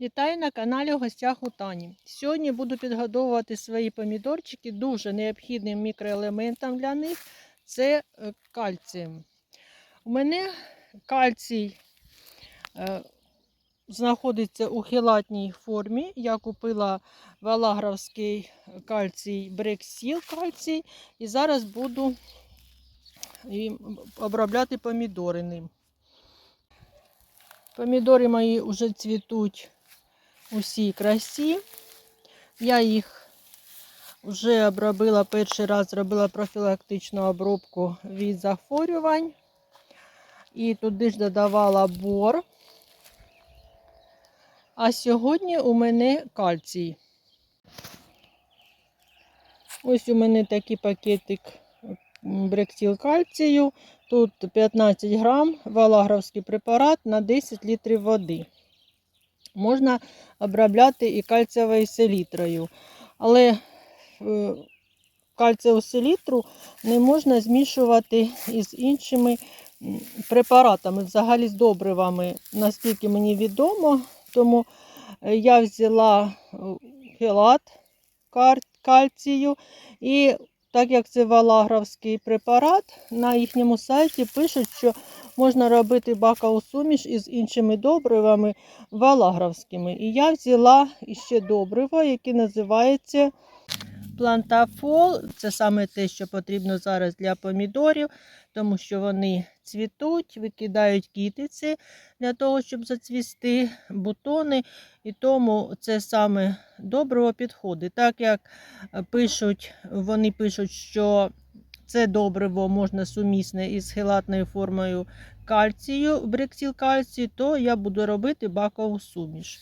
Вітаю на каналі в гостях у Тані. Сьогодні буду підгодовувати свої помідорчики дуже необхідним мікроелементом для них це е, кальцієм. У мене кальцій е, знаходиться у хелатній формі. Я купила валагровський кальцій Брексіл кальцій і зараз буду обробляти помідори ним. Помідори мої вже цвітуть усій красі. Я їх вже обробила перший раз, зробила профілактичну обробку від захворювань. І туди ж додавала бор. А сьогодні у мене кальцій. Ось у мене такий пакетик брексіл кальцію. Тут 15 грам валагровський препарат на 10 літрів води. Можна обробляти і кальцієвою селітрою. Але е, кальцієву селітру не можна змішувати із іншими препаратами, взагалі з добривами, наскільки мені відомо. Тому е, я взяла гелат кальцію і так як це валагравський препарат, на їхньому сайті пишуть, що можна робити бакау суміш із іншими добривами валагравськими. І я взяла іще добриво, яке називається плантафол. Це саме те, що потрібно зараз для помідорів, тому що вони цвітуть, викидають кітиці для того, щоб зацвісти бутони. І тому це саме добриво підходить. Так як е, пишуть, вони пишуть, що це добриво можна сумісне із хелатною формою кальцію, брексіл кальцію, то я буду робити бакову суміш.